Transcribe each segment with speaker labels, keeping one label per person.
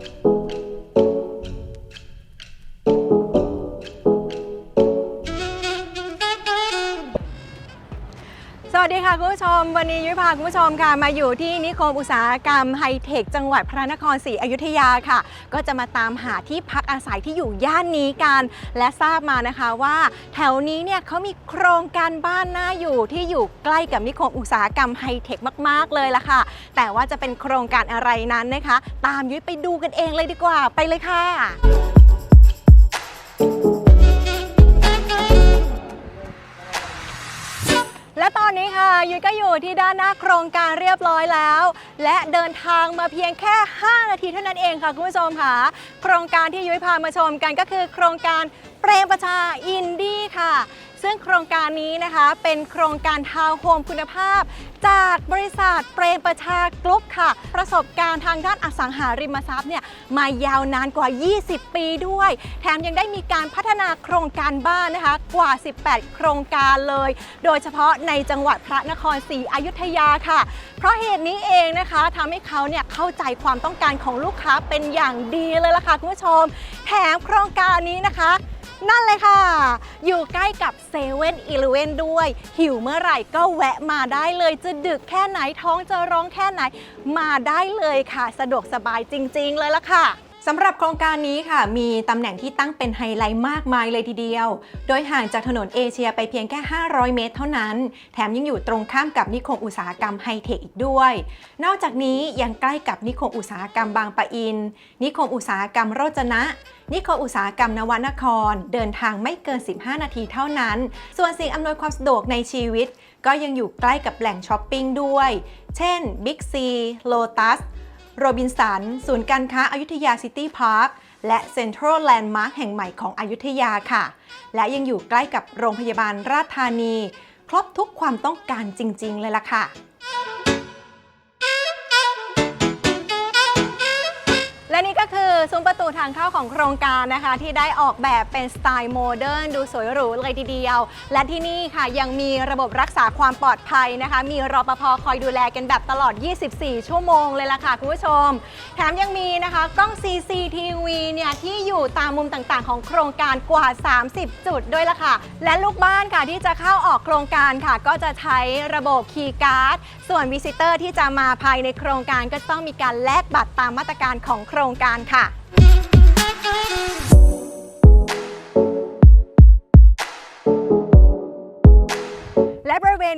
Speaker 1: ส ชม วันนี้ยุ้ยพาคุณผู้ชมค่ะมาอยู่ที่นิคมอุตสาหกรรมไฮเทค จังหวัดพระนครศรีอยุธยาค่ะ ก็จะมาตามหาที่พักอาศัยที่อยู่ย่านนี้กัน และทราบมานะคะว่า แถวนี้เนี่ยเขามีโครงการบ้านน่าอยู่ที่อยู่ใกล้กับนิคมอุตสาหกรรมไฮเทคมาก ๆ เลยละค่ะ แต่ว่าจะเป็นโครงการอะไรนั้นนะคะ ตามยุ้ยไปดูกันเองเลยดีกว่าไปเลยค่ะ และตอนนี้ค่ะยุ้ยก็อยู่ที่ด้านหน้าโครงการเรียบร้อยแล้ว และเดินทางมาเพียงแค่ 5 นาทีเท่านั้นเองค่ะคุณผู้ชมค่ะ โครงการที่ยุ้ยพามาชมกันก็คือ โครงการเปรมประชาอินดี้ค่ะ ซึ่งโครงการนี้นะคะเป็นโครงการทาวน์โฮมคุณภาพ จากบริษัทเปรมประชากรุ๊ปค่ะ ประสบการณ์ทางด้านอสังหาริมทรัพย์เนี่ยมายาวนานกว่า 20 ปีด้วย แถมยังได้มีการพัฒนาโครงการบ้านนะคะกว่า 18 โครงการเลย โดยเฉพาะในจังหวัดพระนครศรีอยุธยาค่ะ เพราะเหตุนี้เองนะคะทำให้เขาเนี่ยเข้าใจความต้องการของลูกค้าเป็นอย่างดีเลยล่ะค่ะคุณผู้ชม แถมโครงการนี้นะคะ นั่นเลยค่ะ อยู่ใกล้กับเซเว่นอีเลเวนด้วย หิวเมื่อไหร่ก็แวะมาได้เลย จะดึกแค่ไหนท้องจะร้องแค่ไหน มาได้เลยค่ะ สะดวกสบายจริง ๆ เลยละค่ะ สำหรับโครงการนี้ค่ะ มีตำแหน่งที่ตั้งเป็นไฮไลท์มากมายเลยทีเดียว โดยห่างจากถนนเอเชียไปเพียงแค่ 500 เมตรเท่านั้น แถมยังอยู่ตรงข้ามกับนิคมอุตสาหกรรมไฮเทคอีกด้วย นอกจากนี้ยังใกล้กับนิคมอุตสาหกรรมบางปะอิน นิคมอุตสาหกรรมโรจนะ นิคมอุตสาหกรรมนวนคร เดินทางไม่เกิน 15 นาทีเท่านั้น ส่วนสิ่งอำนวยความสะดวกในชีวิต ก็ยังอยู่ใกล้กับแหล่งช้อปปิ้งด้วย เช่น Big C Lotus โรบินสัน ศูนย์การค้าอายุทยาซิตี้พาร์ค และเซ็นทรัลแลนด์มาร์คแห่งใหม่ของอายุทยาค่ะ และยังอยู่ใกล้กับโรงพยาบาลราชธานี ครบทุกความต้องการจริง ๆ เลยล่ะค่ะ และนี่ก็คือซุ้มประตูทางเข้าของโครงการนะคะ ที่ได้ออกแบบเป็นสไตล์โมเดิร์นดูสวยหรูเลยทีเดียว และที่นี่ค่ะยังมีระบบรักษาความปลอดภัยนะคะ มีรปภคอยดูแลกันแบบตลอด 24 ชั่วโมงเลยล่ะค่ะคุณผู้ชม แถมยังมีนะคะกล้อง CCTV เนี่ยที่อยู่ตามมุมต่างๆ ของโครงการกว่า 30 จุดด้วยล่ะค่ะ และลูกบ้านค่ะที่จะเข้าออกโครงการค่ะ ก็จะใช้ระบบคีย์การ์ดส่วนวิสิเตอร์ที่จะมาภายในโครงการก็ต้องมีการแลกบัตรตามมาตรการของโครงงการค่ะ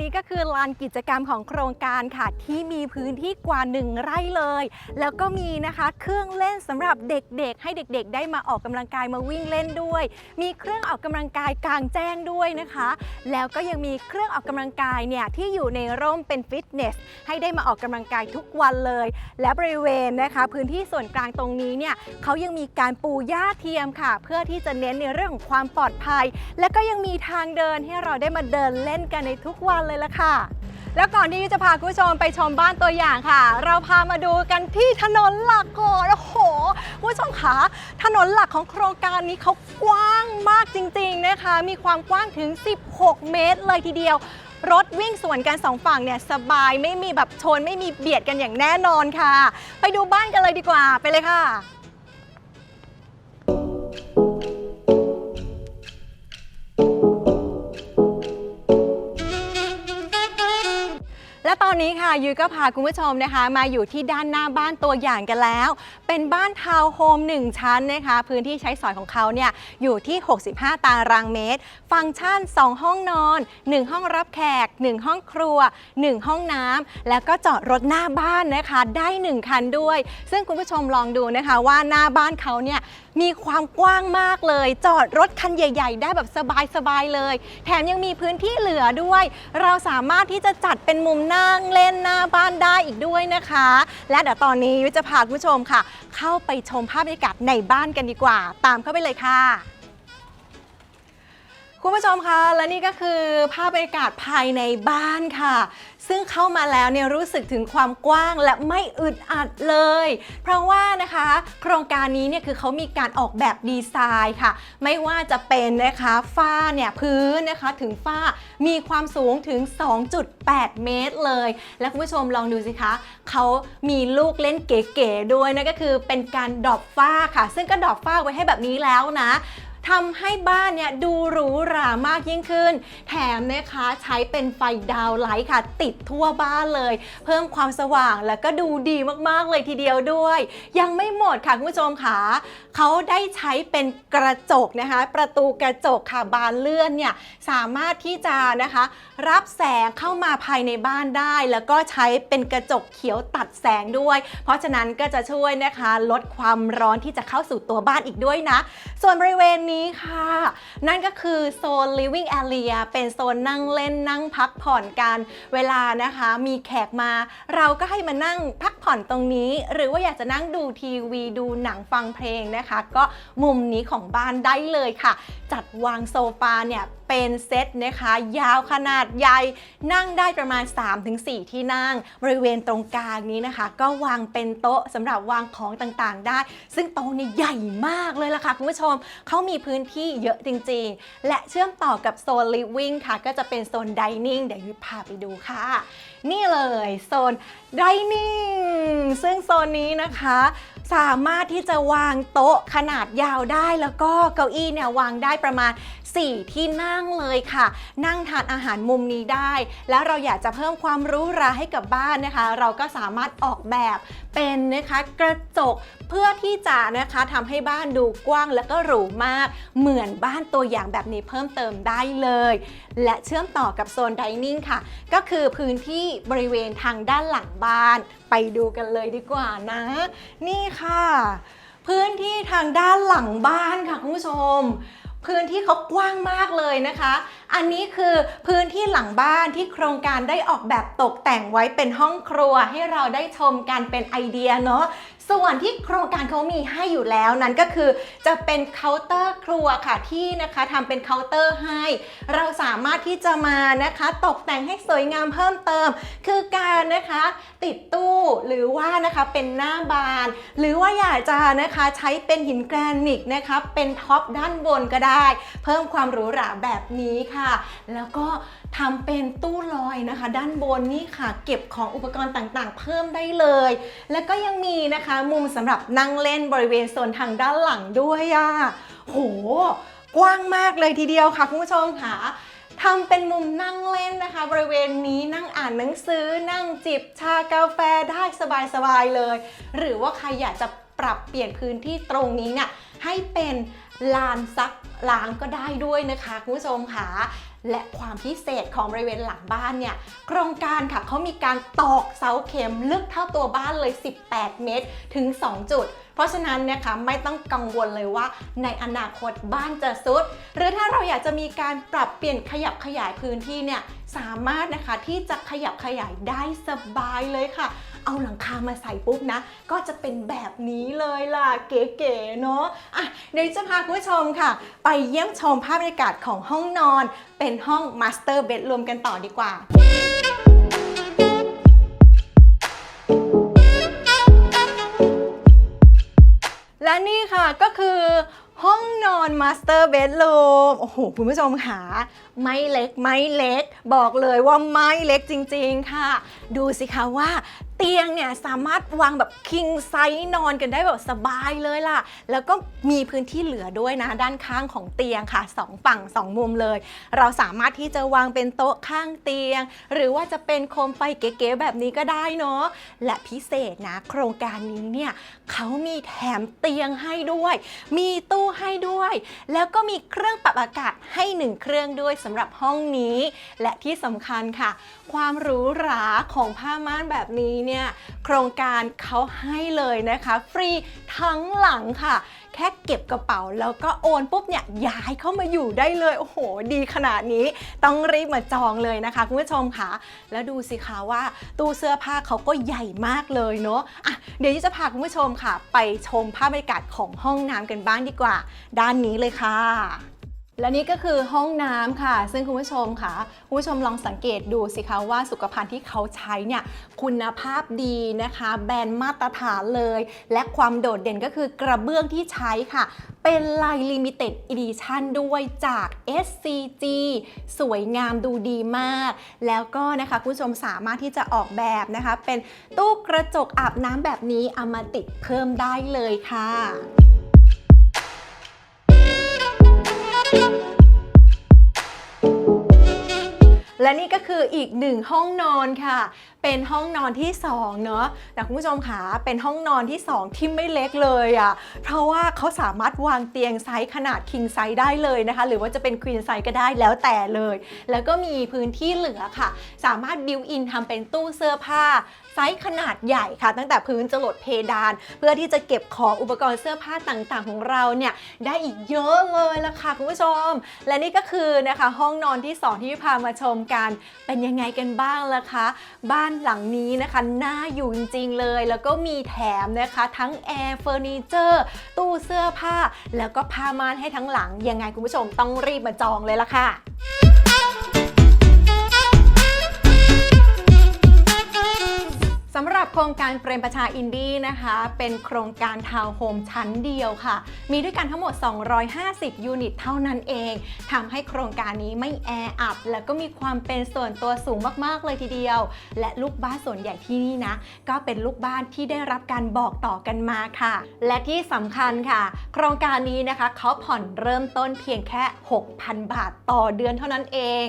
Speaker 1: นี้ก็คือลานกิจกรรมของโครงการค่ะ ที่มีพื้นที่กว่า 1 ไร่เลย แล้วก็มีนะคะเครื่องเล่นสำหรับเด็กๆ ให้เด็กๆ ได้มาออกกำลังกายมาวิ่งเล่นด้วย มีเครื่องออกกำลังกายกลางแจ้งด้วยนะคะ แล้วก็ยังมีเครื่องออกกำลังกายเนี่ยที่อยู่ในร่มเป็นฟิตเนสให้ได้มาออกกำลังกายทุกวันเลย และบริเวณนะคะพื้นที่ส่วนกลางตรงนี้เนี่ยเขายังมีการปูหญ้าเทียมค่ะ เพื่อที่จะเน้นในเรื่องของความปลอดภัย และก็ยังมีทางเดินให้เราได้มาเดินเล่นกันในทุกวันเลยละค่ะ แล้วก่อนที่จะพาคุณผู้ชมไปชมบ้านตัวอย่างค่ะ เราพามาดูกันที่ถนนหลักก่อนโอ้โหคุณผู้ชมคะถนนหลักของโครงการนี้เขากว้างมากจริง ๆนะคะ มีความกว้างถึง 16 เมตรเลยทีเดียวรถวิ่งสวนกันสองฝั่งเนี่ยสบายไม่มีแบบชนไม่มีเบียดกันอย่างแน่นอนค่ะ ไปดูบ้านกันเลยดีกว่าไปเลยค่ะ นี้ค่ะยุ้ยก็พาคุณผู้ชมนะคะ มาอยู่ที่ด้านหน้าบ้านตัวอย่างกันแล้ว เป็นบ้านทาวน์โฮม1 ชั้นนะคะ พื้นที่ใช้สอยของเขาเนี่ยอยู่ที่ 65 ตารางเมตร ฟังก์ชัน 2 ห้องนอน 1 ห้องรับแขก 1 ห้องครัว 1 ห้องน้ำแล้วก็จอดรถหน้าบ้านนะคะ ได้ 1 คันด้วย ซึ่งคุณผู้ชมลองดูนะคะว่าหน้าบ้านเขาเนี่ยมีความกว้างมากเลย จอดรถคันใหญ่ ๆ ได้แบบสบายๆเลย แถมยังมีพื้นที่เหลือด้วย เราสามารถที่จะจัดเป็นมุมนั่งเล่นหน้าบ้านได้อีกด้วยนะคะ และเดี๋ยวตอนนี้ยุ้ยจะพาคุณผู้ชมค่ะ เข้าไปชมภาพบรรยากาศในบ้านกันดีกว่า ตามเข้าไปเลยค่ะ คุณผู้ชมคะและนี่ก็คือภาพบรรยากาศภายในบ้านค่ะ ซึ่งเข้ามาแล้วเนี่ยรู้สึกถึงความกว้างและไม่อึดอัดเลย เพราะว่านะคะ โครงการนี้เนี่ยคือเขามีการออกแบบดีไซน์ค่ะ ไม่ว่าจะเป็นนะคะฝ้าเนี่ยพื้นนะคะถึงฝ้ามีความสูงถึง 2.8 เมตรเลย และคุณผู้ชมลองดูสิคะเขามีลูกเล่นเก๋ๆด้วยนั่นก็คือเป็นการดอบฝ้าค่ะ ซึ่งก็ดอบฝ้าไว้ให้แบบนี้แล้วนะ ทำให้บ้านเนี่ยดูหรูหรามากยิ่งขึ้น แถมนะคะใช้เป็นไฟดาวไลท์ค่ะ ติดทั่วบ้านเลย เพิ่มความสว่างแล้วก็ดูดีมากๆเลยทีเดียวด้วย ยังไม่หมดค่ะคุณผู้ชมค่ะเขาได้ใช้เป็นกระจกนะคะ ประตูกระจกค่ะบานเลื่อนเนี่ยสามารถที่จะนะคะ รับแสงเข้ามาภายในบ้านได้ แล้วก็ใช้เป็นกระจกเขียวตัดแสงด้วย เพราะฉะนั้นก็จะช่วยนะคะ ลดความร้อนที่จะเข้าสู่ตัวบ้านอีกด้วยนะ ส่วนบริเวณนี้ค่ะ นั่นก็คือโซน living area เป็นโซนนั่งเล่นนั่งพักผ่อนกัน เวลานะคะ มีแขกมา เราก็ให้มานั่งพักผ่อนตรงนี้ หรือว่าอยากจะนั่งดูทีวีดูหนังฟังเพลงนะคะ ก็มุมนี้ของบ้านได้เลยค่ะ จัดวางโซฟาเนี่ย เป็นเซตนะคะ ยาวขนาดใหญ่นั่งได้ประมาณ 3-4 ที่นั่ง บริเวณตรงกลางนี้นะคะ ก็วางเป็นโต๊ะสำหรับวางของต่างๆ ได้ ซึ่งโต๊ะนี่ใหญ่มากเลยล่ะค่ะคุณผู้ชมเขามีพื้นที่เยอะจริงๆ และเชื่อมต่อกับโซน living ค่ะ ก็จะเป็นโซน dining เดี๋ยวยุ้ยพาไปดูค่ะ นี่เลยโซน dining ซึ่งโซนนี้นะคะ สามารถที่จะวางโต๊ะขนาดยาวได้แล้วก็เก้าอี้เนี่ยวางได้ประมาณ 4 ที่นั่งเลยค่ะ นั่งทานอาหารมุมนี้ได้ แล้วเราอยากจะเพิ่มความรู้ราให้กับบ้านนะคะ เราก็สามารถออกแบบเป็นนะคะกระจกเพื่อที่จะนะคะทำให้บ้านดูกว้างแล้วก็หรูมาก เหมือนบ้านตัวอย่างแบบนี้เพิ่มเติมได้เลย และเชื่อมต่อกับโซนดิเนิ่งค่ะ ก็คือพื้นที่บริเวณทางด้านหลังบ้าน ไปดูกันเลยดีกว่านะ นี่ค่ะ พื้นที่ทางด้านหลังบ้านค่ะคุณผู้ชม พื้นที่เขากว้างมากเลยนะคะ อันนี้คือพื้นที่หลังบ้านที่โครงการได้ออกแบบตกแต่งไว้เป็นห้องครัวให้เราได้ชมกันเป็นไอเดียเนาะ ส่วนที่โครงการเขามีให้อยู่แล้วนั้นก็คือ จะเป็นเคาน์เตอร์ครัวค่ะที่นะคะทำเป็นเคาน์เตอร์ให้ เราสามารถที่จะมานะคะ ตกแต่งให้สวยงามเพิ่มเติม คือการนะคะติดตู้หรือว่านะคะเป็นหน้าบาน หรือว่าอยากจะนะคะใช้เป็นหินแกรนิตนะคะเป็นท็อปด้านบนก็ได้ เพิ่มความหรูหราแบบนี้ค่ะ แล้วก็ ทำเป็นตู้ลอยนะคะ ด้านบนนี่ค่ะ เก็บของอุปกรณ์ต่างๆ เพิ่มได้เลย แล้วก็ยังมีนะคะ มุมสำหรับนั่งเล่นบริเวณโซนทางด้านหลังด้วยอะโห กว้างมากเลยทีเดียวค่ะคุณผู้ชมค่ะทำเป็นมุมนั่งเล่นนะคะ บริเวณนี้นั่งอ่านหนังสือ นั่งจิบชากาแฟได้สบายๆเลย หรือว่าใครอยากจะปรับเปลี่ยนพื้นที่ตรงนี้เนี่ยให้เป็นลานซักล้างก็ได้ด้วยนะคะคุณผู้ชมค่ะ และความพิเศษของบริเวณหลังบ้านเนี่ยโครงการค่ะเขามีการตอกเสาเข็มลึกเท่าตัวบ้านเลย 18 เมตรถึง 2 จุด เพราะฉะนั้นนะคะไม่ต้องกังวลเลยว่า ในอนาคตบ้านจะซุด หรือถ้าเราอยากจะมีการปรับเปลี่ยนขยับขยายพื้นที่เนี่ยสามารถนะคะที่จะขยับขยายได้สบายเลยค่ะ เอาหลังคามาใส่ปุ๊บนะ ก็จะเป็นแบบนี้เลยล่ะ เก๋ๆเนาะอะเดี๋ยวจะพาคุณผู้ชมค่ะ ไปเยี่ยมชมภาพบรรยากาศของห้องนอน เป็นห้องมาสเตอร์เบดรวมกันต่อดีกว่าและนี่ค่ะก็คือห้องนอนมาสเตอร์เบด o ูมโอ้โห คุณผู้ชมค่ะ ไม่เล็กไม่เล็ก บอกเลยว่าไม่เล็กจริงๆค่ะ ดูสิคะว่า เตียงเนี่ยสามารถวางแบบคิงไซส์นอนกันได้แบบสบายเลยล่ะ แล้วก็มีพื้นที่เหลือด้วยนะ ด้านข้างของเตียงค่ะสองฝั่งสองมุมเลย เราสามารถที่จะวางเป็นโต๊ะข้างเตียง หรือว่าจะเป็นโคมไฟเก๋ๆแบบนี้ก็ได้เนาะและพิเศษนะ โครงการนี้เนี่ยเขามีแถมเตียงให้ด้วย มีตู้ให้ด้วย แล้วก็มีเครื่องปรับอากาศให้หนึ่งเครื่องด้วยสำหรับห้องนี้ และที่สำคัญค่ะ ความหรูหราของผ้าม่านแบบนี้เนี่ยโครงการเขาให้เลยนะคะ ฟรีทั้งหลังค่ะ แค่เก็บกระเป๋าแล้วก็โอนปุ๊บเนี่ยย้ายเข้ามาอยู่ได้เลย โอ้โห ดีขนาดนี้ต้องรีบมาจองเลยนะคะคุณผู้ชมค่ะแล้วดูสิคะว่าตู้เสื้อผ้าเขาก็ใหญ่มากเลยเนาะอะเดี๋ยวจะพาคุณผู้ชมค่ะ ไปชมภาพบรรยากาศของห้องน้ำกันบ้างดีกว่า ด้านนี้เลยค่ะ และนี่ก็คือห้องน้ำค่ะ ซึ่งคุณผู้ชมค่ะคุณผู้ชมลองสังเกตดูสิคะว่าสุขภัณฑ์ที่เขาใช้เนี่ยคุณภาพดีนะคะ แบรนด์มาตรฐานเลย และความโดดเด่นก็คือกระเบื้องที่ใช้ค่ะ เป็นลาย Limited Edition ด้วยจาก SCG สวยงามดูดีมาก แล้วก็นะคะคุณผู้ชมสามารถที่จะออกแบบนะคะ เป็นตู้กระจกอาบน้ำแบบนี้เอามาติดเพิ่มได้เลยค่ะ และนี่ก็คืออีกหนึ่งห้องนอนค่ะ เป็นห้องนอนที่2เนอะแต่คุณผู้ชมคะเป็นห้องนอนที่ 2 ที่ไม่เล็กเลยอะ่ะเพราะว่าเขาสามารถวางเตียงไซส์ขนาด king size ได้เลยนะคะ หรือว่าจะเป็น queen size ก็ได้แล้วแต่เลย แล้วก็มีพื้นที่เหลือค่ะ สามารถ built in ทำเป็นตู้เสื้อผ้าไซส์ขนาดใหญ่ค่ะ ตั้งแต่พื้นจรดเพดาน เพื่อที่จะเก็บของอุปกรณ์เสื้อผ้าต่างๆ ของเราเนี่ยได้อีกเยอะเลยละค่ะคุณผู้ชม และนี่ก็คือนะคะห้องนอนที่ 2 ที่พามาชมกันเป็นยังไงกันบ้างล่ะคะ บ้านหลังนี้นะคะน่าอยู่จริงๆเลย แล้วก็มีแถมนะคะทั้งแอร์เฟอร์นิเจอร์ตู้เสื้อผ้า แล้วก็ผ้าม่านให้ทั้งหลังยังไงคุณผู้ชมต้องรีบมาจองเลยละค่ะ โครงการเปรมประชาอินดี้นะคะ เป็นโครงการทาวน์โฮมชั้นเดียวค่ะ มีด้วยกันทั้งหมด 250 ยูนิตเท่านั้นเองทำให้โครงการนี้ไม่แออัดแล้วก็มีความเป็นส่วนตัวสูงมากๆเลยทีเดียว และลูกบ้านส่วนใหญ่ที่นี่นะ ก็เป็นลูกบ้านที่ได้รับการบอกต่อกันมาค่ะ และที่สำคัญค่ะ โครงการนี้นะคะเขาผ่อนเริ่มต้นเพียงแค่ 6,000 บาทต่อเดือนเท่านั้นเอง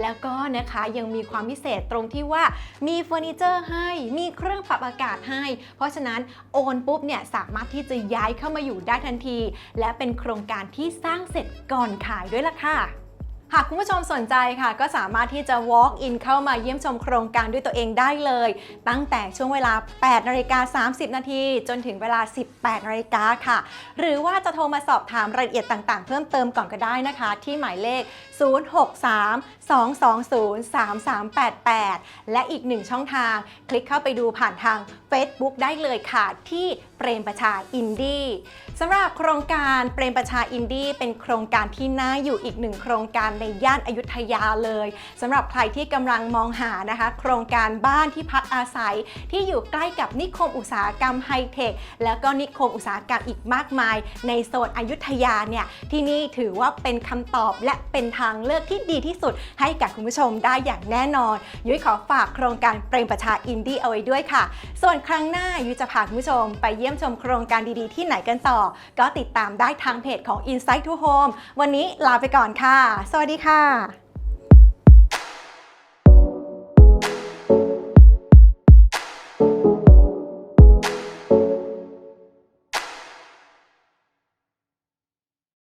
Speaker 1: แล้วก็นะคะยังมีความพิเศษตรงที่ว่ามีเฟอร์นิเจอร์ให้มีเครื่องปรับอากาศให้ เพราะฉะนั้นโอนปุ๊บเนี่ยสามารถที่จะย้ายเข้ามาอยู่ได้ทันที และเป็นโครงการที่สร้างเสร็จก่อนขายด้วยล่ะค่ะ หากคุณผู้ชมสนใจค่ะ ก็สามารถที่จะ walk in เข้ามาเยี่ยมชมโครงการด้วยตัวเองได้เลย ตั้งแต่ช่วงเวลา 8นาฬิกา30 นาทีจนถึงเวลา 18นาฬิกาค่ะ หรือว่าจะโทรมาสอบถามรายละเอียดต่างๆ เพิ่มเติมก่อนก็ได้นะคะ ที่หมายเลข 063-220-3388 และอีกหนึ่งช่องทาง คลิกเข้าไปดูผ่านทาง Facebook ได้เลยค่ะ ที่เปรมประชาอินดี้สำหรับโครงการเปรมประชาอินดี้เป็นโครงการที่น่าอยู่อีกหนึ่งโครงการในย่านอายุธยาเลยสำหรับใครที่กำลังมองหานะคะ โครงการบ้านที่พักอาศัย ที่อยู่ใกล้กับนิคมอุตสาหกรรมไฮเทคแล้วก็นิคมอุตสาหกรรมอีกมากมาย ในโซนอยุธยาเนี่ยที่นี่ถือว่าเป็นคำตอบและเป็นทางเลือกที่ดีที่สุด ให้กับคุณผู้ชมได้อย่างแน่นอนยุ้ยขอฝากโครงการเปรมประชาอินดี้เอาไว้ด้วยค่ะ ส่วนครั้งหน้ายูจะพาคุณผู้ชม ไปเยี่ยมชมโครงการดีๆ ที่ไหนกันต่อ ก็ติดตามได้ทางเพจของ Insight to Home วันนี้ลาไปก่อนค่ะ สวัสดีค่ะ